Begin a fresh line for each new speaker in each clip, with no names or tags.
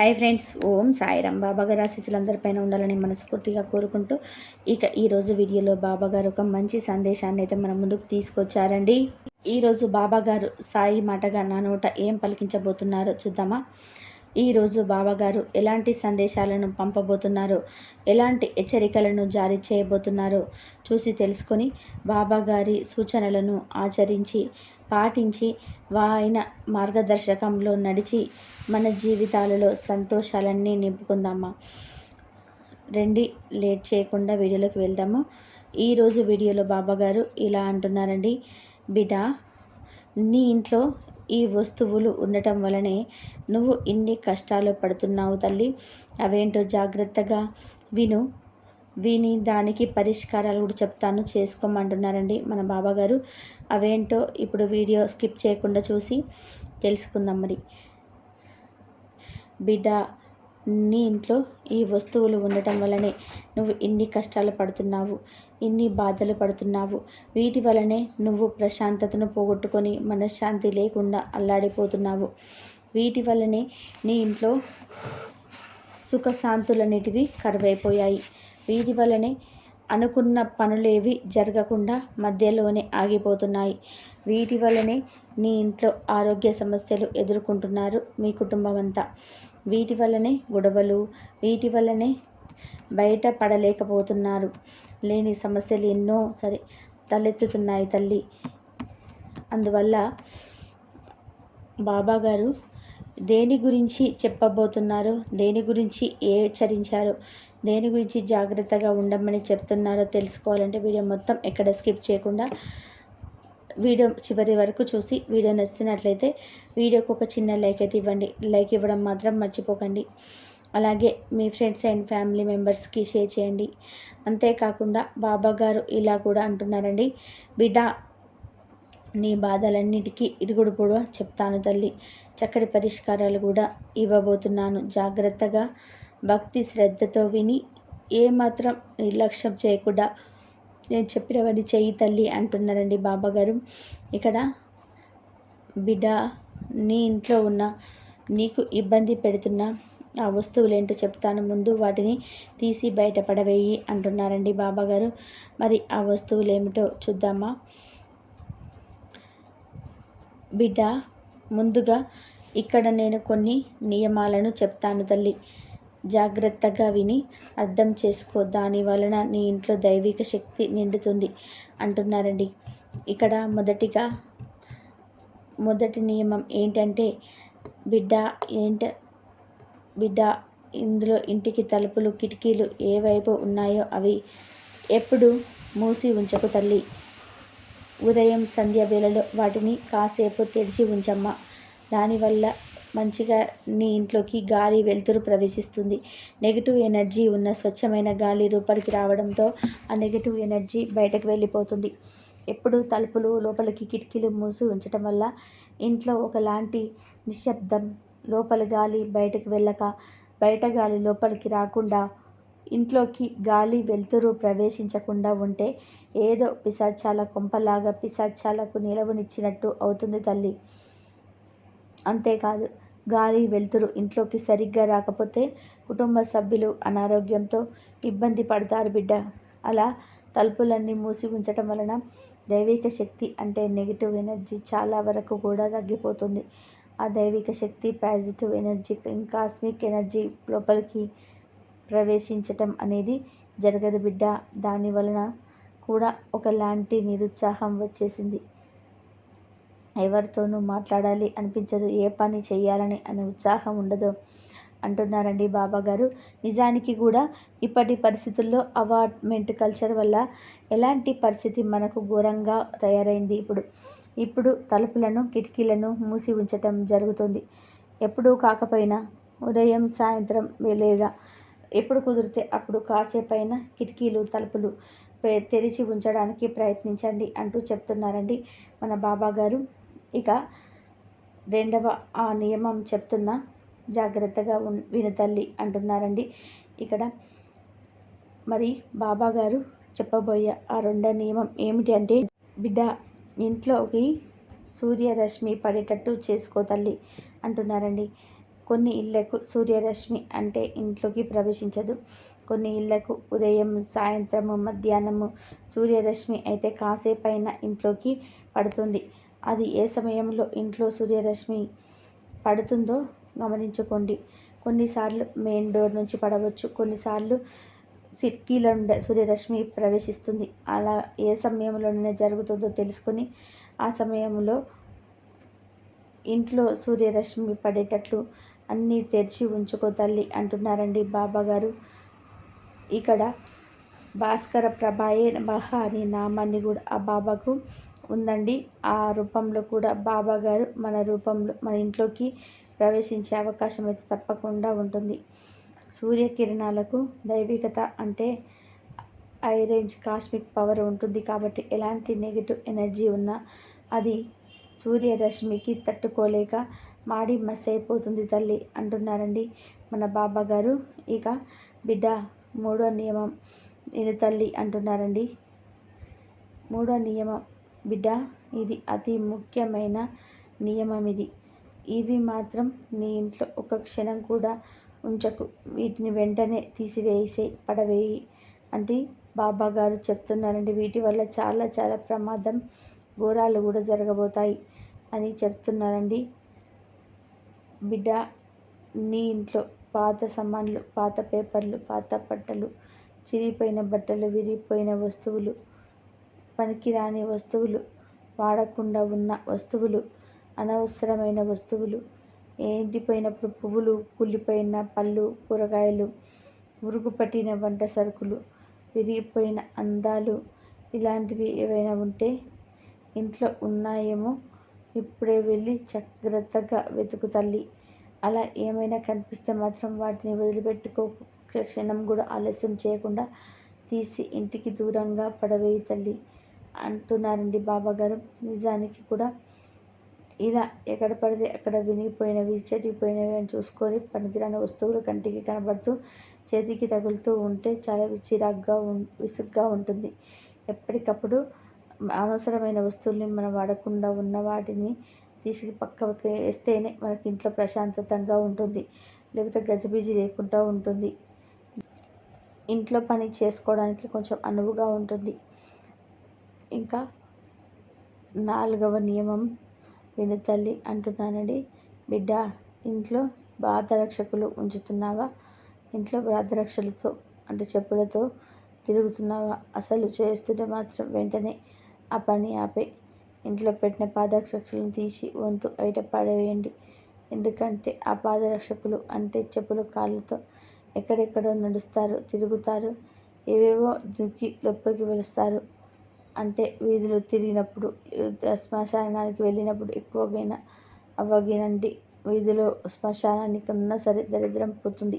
Hi friends ఓం సాయిరాం బాబాగారు ఆశీస్సులందరిపైన ఉండాలని మనస్ఫూర్తిగా కోరుకుంటూ ఇక ఈరోజు వీడియోలో బాబాగారు ఒక మంచి సందేశాన్ని అయితే మన ముందుకు తీసుకొచ్చారండి. ఈరోజు బాబాగారు సాయి మాటగా నా నోట ఏం పలికించబోతున్నారో చూద్దామా? ఈరోజు బాబాగారు ఎలాంటి సందేశాలను పంపబోతున్నారు? ఎలాంటి హెచ్చరికలను జారీ చేయబోతున్నారో? చూసి తెలుసుకొని బాబాగారి సూచనలను ఆచరించి పాటించి ఆయన మార్గదర్శకంలో నడిచి మన జీవితాలలో సంతోషాలన్నీ నింపుకుందామా? రండి లేట్ చేయకుండా వీడియోలోకి వెళ్దాము. ఈరోజు వీడియోలో బాబా గారు ఇలా అంటున్నారండి. బిడ్డ నీ ఇంట్లో ఈ వస్తువులు ఉండటం వలనే నువ్వు ఇన్ని కష్టాలు పడుతున్నావు తల్లి. అవేంటో జాగ్రత్తగా విను. విని దానికి పరిష్కారాలు కూడా చెప్తాను చేసుకోమంటున్నారండి మన బాబాగారు. అవేంటో ఇప్పుడు వీడియో స్కిప్ చేయకుండా చూసి తెలుసుకుందాం మరి. బిడ్డ నీ ఇంట్లో ఈ వస్తువులు ఉండటం వల్లనే నువ్వు ఇన్ని కష్టాలు పడుతున్నావు ఇన్ని బాధలు పడుతున్నావు. వీటి వలనే నువ్వు ప్రశాంతతను పోగొట్టుకొని మనశ్శాంతి లేకుండా అల్లాడిపోతున్నావు. వీటి వల్లనే నీ ఇంట్లో సుఖశాంతులనేటివి కరువైపోయాయి. వీటి వలనే అనుకున్న పనులేవి జరగకుండా మధ్యలోనే ఆగిపోతున్నాయి. వీటి వల్లనే నీ ఇంట్లో ఆరోగ్య సమస్యలు ఎదుర్కొంటున్నారు మీ కుటుంబం అంతా వీటి వల్లనే గొడవలు వీటి వల్లనే బయట పడలేకపోతున్నారు. లేని సమస్యలు ఎన్నో సరే తలెత్తుతున్నాయి తల్లి. అందువల్ల బాబా గారు దేని గురించి చెప్పబోతున్నారు దేని గురించి ఏ హెచ్చరించారో దేని గురించి జాగ్రత్తగా ఉండమని చెప్తున్నారో తెలుసుకోవాలంటే వీడియో మొత్తం ఎక్కడ స్కిప్ చేయకుండా వీడియో చివరి వరకు చూసి వీడియో నచ్చినట్లయితే వీడియోకి ఒక చిన్న లైక్ అయితే ఇవ్వండి. లైక్ ఇవ్వడం మాత్రం మర్చిపోకండి. అలాగే మీ ఫ్రెండ్స్ అండ్ ఫ్యామిలీ మెంబర్స్కి షేర్ చేయండి. అంతేకాకుండా బాబా గారు ఇలా కూడా అంటున్నారండి బిడ్డ నీ బాధలన్నిటికీ ఇరుగుడు కూడా చెప్తాను తల్లి చక్కటి పరిష్కారాలు కూడా ఇవ్వబోతున్నాను. జాగ్రత్తగా భక్తి శ్రద్ధతో విని ఏమాత్రం నిర్లక్ష్యం చేయకుండా నేను చెప్పినవన్నీ చెయ్యి తల్లి అంటున్నారండి బాబాగారు. ఇక్కడ బిడ్డ నీ ఇంట్లో ఉన్న నీకు ఇబ్బంది పెడుతున్న ఆ వస్తువులు ఏంటో చెప్తాను. ముందు వాటిని తీసి బయటపడవేయి అంటున్నారండి బాబాగారు. మరి ఆ వస్తువులు ఏమిటో చూద్దామా? బిడ్డ ముందుగా ఇక్కడ నేను కొన్ని నియమాలను చెప్తాను తల్లి. జాగ్రత్తగా విని అర్థం చేసుకో. దాని వలన నీ ఇంట్లో దైవిక శక్తి నిండుతుంది అంటున్నారండి. ఇక్కడ మొదటిగా మొదటి నియమం ఏంటంటే బిడ్డ ఏంట బిడ్డ ఇందులో ఇంటికి తలుపులు కిటికీలు ఏవైపు ఉన్నాయో అవి ఎప్పుడు మూసి ఉంచకు తల్లి. ఉదయం సంధ్య వేళలో వాటిని కాసేపు తెరిచి ఉంచమ్మా. దానివల్ల మంచిగా నీ ఇంట్లోకి గాలి వెలుతురు ప్రవేశిస్తుంది. నెగిటివ్ ఎనర్జీ ఉన్న స్వచ్ఛమైన గాలి రూపలికి రావడంతో ఆ నెగిటివ్ ఎనర్జీ బయటకు వెళ్ళిపోతుంది. ఎప్పుడు తలుపులు లోపలికి కిటికీలు మూసి ఉంచటం వల్ల ఇంట్లో ఒకలాంటి నిశ్శబ్దం లోపల గాలి బయటకు వెళ్ళక బయట గాలి లోపలికి రాకుండా ఇంట్లోకి గాలి వెలుతురు ప్రవేశించకుండా ఉంటే ఏదో పిశాచాల కొంపలాగా పిశాచాలకు నిలవనిచ్చినట్టు అవుతుంది తల్లి. అంతేకాదు గాలి వెలుతురు ఇంట్లోకి సరిగ్గా రాకపోతే కుటుంబ సభ్యులు అనారోగ్యంతో ఇబ్బంది పడతారు బిడ్డ. అలా తలుపులన్నీ మూసి ఉంచటం వలన దైవిక శక్తి అంటే నెగిటివ్ ఎనర్జీ చాలా వరకు కూడా తగ్గిపోతుంది. ఆ దైవిక శక్తి పాజిటివ్ ఎనర్జీ కాస్మిక్ ఎనర్జీ లోపలికి ప్రవేశించటం అనేది జరగదు బిడ్డ. దాని వలన కూడా ఒకలాంటి నిరుత్సాహం వచ్చేసింది. ఎవరితోనూ మాట్లాడాలి అనిపించదు ఏ పని చేయాలని అనే ఉత్సాహం ఉండదు అంటున్నారండి బాబా గారు నిజానికి కూడా ఇప్పటి పరిస్థితుల్లో అవార్ట్మెంట్ కల్చర్ వల్ల ఎలాంటి పరిస్థితి మనకు ఘోరంగా తయారైంది? ఇప్పుడు ఇప్పుడు తలుపులను కిటికీలను మూసి ఉంచటం జరుగుతుంది. ఎప్పుడూ కాకపోయినా ఉదయం సాయంత్రం లేదా ఎప్పుడు కుదిరితే అప్పుడు కాసేపైనా కిటికీలు తలుపులు తెరిచి ఉంచడానికి ప్రయత్నించండి అంటూ చెప్తున్నారండి మన బాబా గారు ఇక రెండవ ఆ నియమం చెప్తున్నా జాగ్రత్తగా విను తల్లి అంటున్నారండి. ఇక్కడ మరి బాబా గారు చెప్పబోయే ఆ రెండో నియమం ఏమిటి అంటే బిడ్డ ఇంట్లోకి సూర్యరశ్మి పడేటట్టు చేసుకో తల్లి అంటున్నారండి. కొన్ని ఇళ్ళకు సూర్యరశ్మి అంటే ఇంట్లోకి ప్రవేశించదు. కొన్ని ఇళ్ళకు ఉదయం సాయంత్రము మధ్యాహ్నము సూర్యరశ్మి అయితే కాసేపైన ఇంట్లోకి పడుతుంది. అది ఏ సమయంలో ఇంట్లో సూర్యరశ్మి పడుతుందో గమనించుకోండి. కొన్నిసార్లు మెయిన్ డోర్ నుంచి పడవచ్చు. కొన్నిసార్లు కిటికీలో ఉండే సూర్యరశ్మి ప్రవేశిస్తుంది. అలా ఏ సమయంలోనే జరుగుతుందో తెలుసుకొని ఆ సమయంలో ఇంట్లో సూర్యరశ్మి పడేటట్లు అన్నీ తెరిచి ఉంచుకో తల్లి అంటున్నారండి బాబా గారు ఇక్కడ భాస్కర ప్రభాయే నమః అనే నామాన్ని కూడా ఆ బాబాకు ఉందండి. ఆ రూపంలో కూడా బాబా గారు మన రూపంలో మన ఇంట్లోకి ప్రవేశించే అవకాశం అయితే తప్పకుండా ఉంటుంది. సూర్యకిరణాలకు దైవికత అంటే ఐ రేంజ్ కాస్మిక్ పవర్ ఉంటుంది కాబట్టి ఎలాంటి నెగిటివ్ ఎనర్జీ ఉన్నా అది సూర్యరశ్మికి తట్టుకోలేక మాడి మస్ అయిపోతుంది తల్లి అంటున్నారండి మన బాబా గారు. ఇక బిడ్డ మూడో నియమం నేను తల్లి అంటున్నారండి. మూడో నియమం బిడ్డ ఇది అతి ముఖ్యమైన నియమం ఇది ఇవి మాత్రం నీ ఇంట్లో ఒక క్షణం కూడా ఉంచకు. వీటిని వెంటనే తీసివేసే పడవేయి అంటే బాబా గారు చెప్తున్నారండి. వీటి వల్ల చాలా చాలా ప్రమాదం ఘోరాలు కూడా జరగబోతాయి అని చెప్తున్నారండి. బిడ్డ నీ ఇంట్లో పాత సామాన్లు పాత పేపర్లు పాత బట్టలు చిరిగిపోయిన బట్టలు విరిగిపోయిన వస్తువులు పనికిరాని వస్తువులు వాడకుండా ఉన్న వస్తువులు అనవసరమైన వస్తువులు ఎండిపోయినప్పుడు పువ్వులు కుళ్ళిపోయిన పళ్ళు కూరగాయలు ఉరుగుపట్టిన వంట సరుకులు విరిగిపోయిన అందాలు ఇలాంటివి ఏవైనా ఉంటే ఇంట్లో ఉన్నాయేమో ఇప్పుడే వెళ్ళి జాగ్రత్తగా వెతుకు తల్లి. అలా ఏమైనా కనిపిస్తే మాత్రం వాటిని వదిలిపెట్టుకో. క్షణం కూడా ఆలస్యం చేయకుండా తీసి ఇంటికి దూరంగా పడవేయి తల్లి. అంటున్నారండి బాబాగారు. నిజానికి కూడా ఇలా ఎక్కడ పడితే అక్కడ వినిగిపోయినవి చెడిపోయినవి అని చూసుకొని పనికిరాని వస్తువులు కంటికి కనబడుతూ చేతికి తగులుతూ ఉంటే చాలా చిరాగ్గా విసుగ్గా ఉంటుంది. ఎప్పటికప్పుడు అనవసరమైన వస్తువుల్ని మనం వాడకుండా ఉన్న వాటిని తీసి పక్కకి వేస్తేనే మనకి ఇంట్లో ప్రశాంతతంగా ఉంటుంది. లేకపోతే గజిబిజి లేకుండా ఉంటుంది. ఇంట్లో పని చేసుకోవడానికి కొంచెం అనువుగా ఉంటుంది. ఇంకా నాలుగవ నియమం విను తల్లి అంటున్నానండి. బిడ్డ ఇంట్లో బాధరక్షకులు ఉంచుతున్నావా? ఇంట్లో బాధరక్షలతో అంటే చెప్పులతో తిరుగుతున్నావా? అసలు చేస్తుంటే మాత్రం వెంటనే ఆ పని ఆపే. ఇంట్లో పెట్టిన పాదరక్షకులను తీసి వంతు బయట పడవేయండి. ఎందుకంటే ఆ పాదరక్షకులు అంటే చెప్పులు కాళ్ళతో ఎక్కడెక్కడో నడుస్తారు తిరుగుతారు. ఏవేవో దుక్కి లోపలికి వెలుస్తారు. అంటే వీధులు తిరిగినప్పుడు శ్మశానానికి వెళ్ళినప్పుడు ఎక్కువగా అవ్వగినండి వీధిలో శ్మశానానికి ఉన్నా సరే దరిద్రం పోతుంది.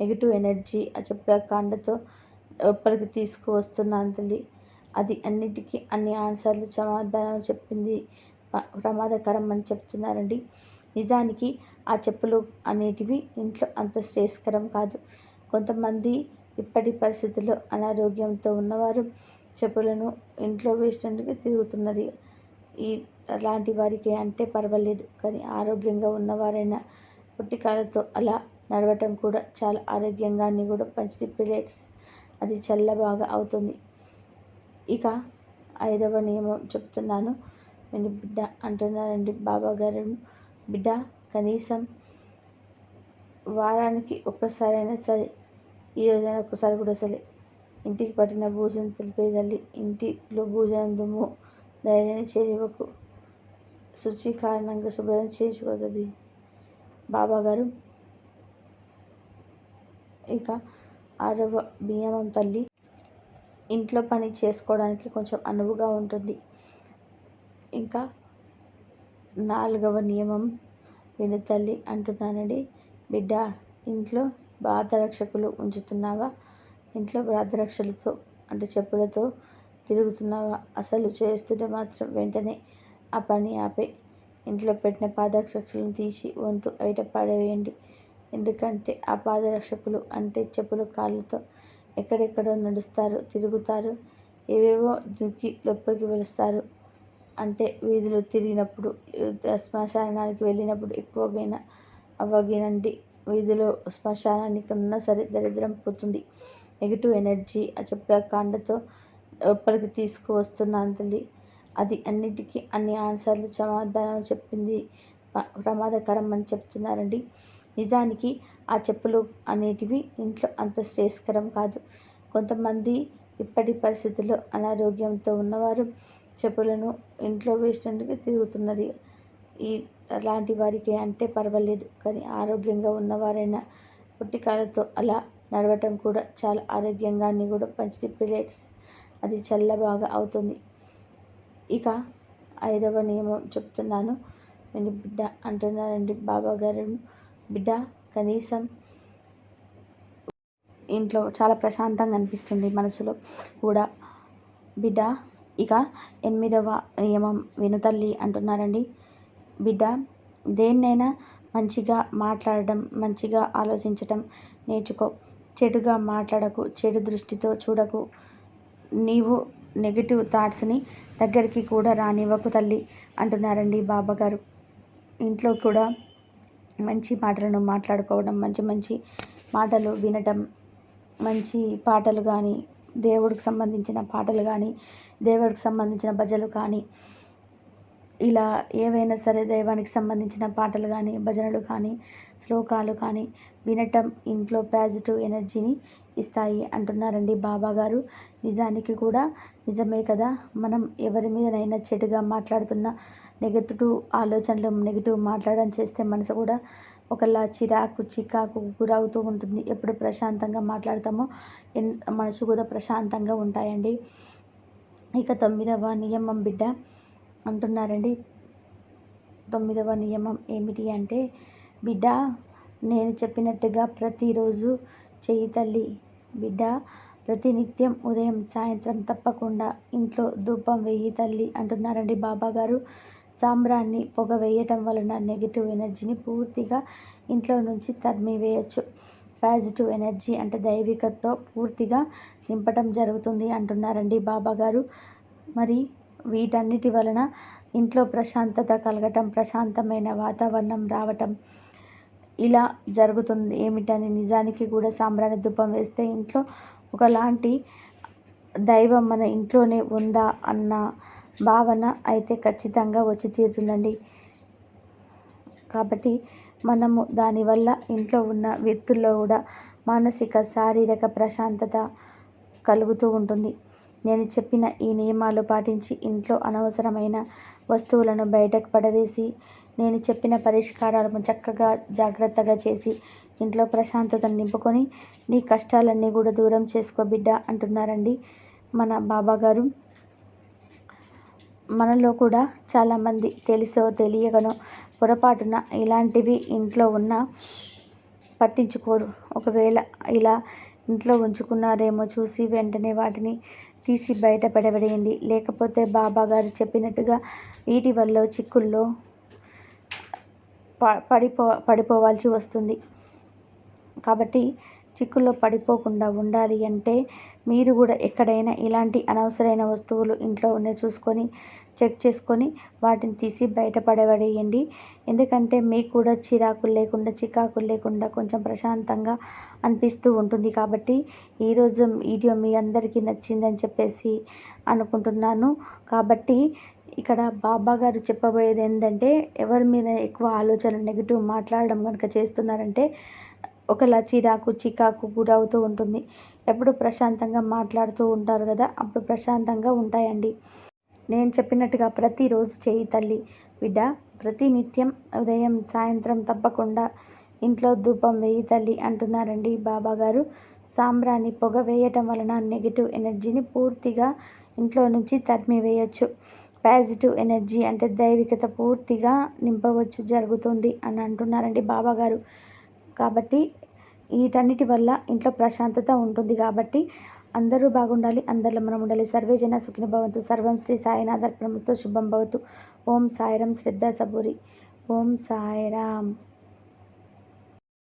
నెగిటివ్ ఎనర్జీ ఆ చెప్పుల కాండతో లోపలికి తీసుకువస్తున్నాను తల్లి. అది అన్నిటికీ అన్ని ఆన్సర్లు సమాధానం చెప్పింది ప్రమాదకరం అని చెప్తున్నారండి. నిజానికి ఆ చెప్పులు అనేటివి ఇంట్లో అంత శ్రేయస్కరం కాదు. కొంతమంది ఇప్పటి పరిస్థితుల్లో అనారోగ్యంతో ఉన్నవారు చెప్పులను ఇంట్లో వేసినందుకు తిరుగుతున్నది? ఈ అలాంటి వారికి అంటే పర్వాలేదు. కానీ ఆరోగ్యంగా ఉన్నవారైనా పుట్టికాలతో అలా నడవటం కూడా చాలా ఆరోగ్యంగా అని కూడా పంచితిప్పలేట్స్ అది చల్ల బాగా అవుతుంది. ఇక ఐదవ నియమం చెప్తున్నాను. నేను బిడ్డ అంటున్నారండి బాబా గారు బిడ్డ కనీసం వారానికి ఒక్కసారైనా సరే ఈ రోజైనా ఒక్కసారి కూడా సరే ఇంటికి పట్టిన భోజనం తెలిపే తల్లి ఇంటిలో భోజనం దుమ్ము ధైర్యాన్ని చేరివకు శుచి కారణంగా శుభ్రం చేసిపోతుంది. బాబాగారు ఇక ఆరవ నియమం తల్లి ఇంట్లో పని చేసుకోవడానికి కొంచెం అనువుగా ఉంటుంది. ఇంకా నాలుగవ నియమం విను తల్లి అంటున్నానండి. బిడ్డ ఇంట్లో బాధరక్షకులు ఉంచుతున్నావా? ఇంట్లో పాదరక్షలతో అంటే చెప్పులతో తిరుగుతున్నావా? అసలు చేస్తుంటే మాత్రం వెంటనే ఆ పని ఆపే. ఇంట్లో పెట్టిన పాదరక్షకులను తీసి వంతు బయట పాడవేయండి. ఎందుకంటే ఆ పాదరక్షకులు అంటే చెప్పులు కాళ్ళతో ఎక్కడెక్కడో నడుస్తారు తిరుగుతారు. ఏవేవో దుక్కి లోపలికి వెలుస్తారు. అంటే వీధులు తిరిగినప్పుడు శ్మశానానికి వెళ్ళినప్పుడు ఎక్కువగా అవ్వగినండి. వీధిలో శ్మశానానికి ఉన్నా సరే దరిద్రం పోతుంది. నెగిటివ్ ఎనర్జీ ఆ చెప్పుల కాండతో లోపలికి తీసుకువస్తున్న అంతలి అది అన్నిటికీ అన్ని ఆన్సర్లు సమాధానం చెప్పింది. ప్రమాదకరం అని చెప్తున్నారండి. నిజానికి ఆ చెప్పులు అనేటివి ఇంట్లో అంత శ్రేయస్కరం కాదు. కొంతమంది ఇప్పటి పరిస్థితుల్లో అనారోగ్యంతో ఉన్నవారు చెప్పులను ఇంట్లో వేసినందుకు తిరుగుతున్నది ఈ అలాంటి వారికి అంటే పర్వాలేదు. కానీ ఆరోగ్యంగా ఉన్నవారైనా పుట్టికాలతో అలా నడవటం కూడా చాలా ఆరోగ్యంగా అన్నీ కూడా మంచిది. పిలేట్స్ అది చల్ల బాగా అవుతుంది. ఇక ఐదవ నియమం చెప్తున్నాను. నేను బిడ్డ అంటున్నానండి బాబా గారు బిడ్డ కనీసం ఇంట్లో చాలా ప్రశాంతంగా అనిపిస్తుంది మనసులో కూడా. బిడ్డ ఇక ఎనిమిదవ నియమం వినుతల్లి అంటున్నారండి. బిడ్డ దేన్నైనా మంచిగా మాట్లాడడం మంచిగా ఆలోచించటం నేర్చుకో. చెడుగా మాట్లాడకు చెడు దృష్టితో చూడకు. నీవు నెగిటివ్ థాట్స్ని దగ్గరికి కూడా రానివ్వకు తల్లి అంటున్నారండి బాబాగారు. ఇంట్లో కూడా మంచి మాటలను మాట్లాడుకోవడం మంచి మంచి మాటలు వినటం మంచి పాటలు కానీ దేవుడికి సంబంధించిన పాటలు కానీ దేవుడికి సంబంధించిన భజలు కానీ ఇలా ఏవైనా సరే దైవానికి సంబంధించిన పాటలు కానీ భజనలు కానీ శ్లోకాలు కానీ వినటం ఇంట్లో పాజిటివ్ ఎనర్జీని ఇస్తాయి అంటున్నారండి బాబా గారు. నిజానికి కూడా నిజమే కదా మనం ఎవరి మీదనైనా చెడుగా మాట్లాడుతున్న నెగటివ్ ఆలోచనలు నెగిటివ్ మాట్లాడడం చేస్తే మనసు కూడా ఒకలా చిరాకు చికాకు గురవుతూ ఉంటుంది. ఎప్పుడు ప్రశాంతంగా మాట్లాడతామో మనసు కూడా ప్రశాంతంగా ఉంటాయండి. ఇక తొమ్మిదవ నియమం బిడ్డ అంటున్నారండి. తొమ్మిదవ నియమం ఏమిటి అంటే బిడ్డ నేను చెప్పినట్టుగా ప్రతిరోజు చెయ్యి తల్లి. బిడ్డ ప్రతినిత్యం ఉదయం సాయంత్రం తప్పకుండా ఇంట్లో ధూపం వెయ్యి తల్లి అంటున్నారండి బాబా గారు సాంబ్రాన్ని పొగ వేయటం వలన నెగిటివ్ ఎనర్జీని పూర్తిగా ఇంట్లో నుంచి తరిమివేయచ్చు పాజిటివ్ ఎనర్జీ అంటే దైవికతో పూర్తిగా నింపటం జరుగుతుంది అంటున్నారండి బాబా గారు మరి వీటన్నిటి వలన ఇంట్లో ప్రశాంతత కలగటం ప్రశాంతమైన వాతావరణం రావటం ఇలా జరుగుతుంది. ఏమిటని నిజానికి కూడా సాంబ్రాణి ధూపం వేస్తే ఇంట్లో ఒకలాంటి దైవం మన ఇంట్లోనే ఉందా అన్న భావన అయితే ఖచ్చితంగా వచ్చి తీరుతుందండి. కాబట్టి మనము దానివల్ల ఇంట్లో ఉన్న వ్యక్తుల్లో కూడా మానసిక శారీరక ప్రశాంతత కలుగుతూ ఉంటుంది. నేను చెప్పిన ఈ నియమాలు పాటించి ఇంట్లో అనవసరమైన వస్తువులను బయటకు పడవేసి నేను చెప్పిన పరిష్కారాలను చక్కగా జాగ్రత్తగా చేసి ఇంట్లో ప్రశాంతతను నింపుకొని నీ కష్టాలన్నీ కూడా దూరం చేసుకో బిడ్డ అంటున్నారండి మన బాబాగారు. మనలో కూడా చాలామంది తెలుసో తెలియగనో పొరపాటున ఇలాంటివి ఇంట్లో ఉన్న పట్టించుకోరు. ఒకవేళ ఇలా ఇంట్లో ఉంచుకున్నారేమో చూసి వెంటనే వాటిని తీసి బయట పడవేయండి లేకపోతే బాబా గారు చెప్పినట్టుగా వీటి వల్ల చిక్కుల్లో ప పడిపో పడిపోవాల్సి వస్తుంది. కాబట్టి చిక్కుల్లో పడిపోకుండా ఉండాలి అంటే మీరు కూడా ఎక్కడైనా ఇలాంటి అనవసరమైన వస్తువులు ఇంట్లో ఉన్నాయి చూసుకొని చెక్ చేసుకొని వాటిని తీసి బయట పడవేయండి ఎందుకంటే మీకు కూడా చిరాకులు లేకుండా చికాకులు లేకుండా కొంచెం ప్రశాంతంగా అనిపిస్తూ ఉంటుంది కాబట్టి ఈరోజు వీడియో మీ అందరికీ నచ్చిందని చెప్పేసి అనుకుంటున్నాను. కాబట్టి ఇక్కడ బాబా గారు చెప్పబోయేది ఏంటంటే ఎవరి మీద ఎక్కువ ఆలోచన నెగిటివ్ మాట్లాడడం కనుక చేస్తున్నారంటే ఒకలా చిరాకు చికాకు గురవుతూ ఉంటుంది. ఎప్పుడు ప్రశాంతంగా మాట్లాడుతూ ఉంటారు కదా అప్పుడు ప్రశాంతంగా ఉంటాయండి. నేను చెప్పినట్టుగా ప్రతిరోజు చేయి తల్లి. బిడ్డ ప్రతినిత్యం ఉదయం సాయంత్రం తప్పకుండా ఇంట్లో ధూపం వేయి తల్లి అంటున్నారండి బాబా గారు సాంబ్రాన్ని పొగ వేయటం వలన నెగిటివ్ ఎనర్జీని పూర్తిగా ఇంట్లో నుంచి తరిమి వేయచ్చు. పాజిటివ్ ఎనర్జీ అంటే దైవికత పూర్తిగా నింపవచ్చు జరుగుతుంది అని అంటున్నారండి బాబా గారు కాబట్టి వీటన్నిటి వల్ల ఇంట్లో ప్రశాంతత ఉంటుంది కాబట్టి అందరూ బాగుండాలి అందరిలో మనం ఉండాలి. సర్వే జన సుఖిన భవంతు. సర్వం శ్రీ సాయినాథర్ ప్రమస్తు శుభం భవతు. ఓం సాయిరం శ్రద్ధ సబూరి. ఓం సాయిరాం.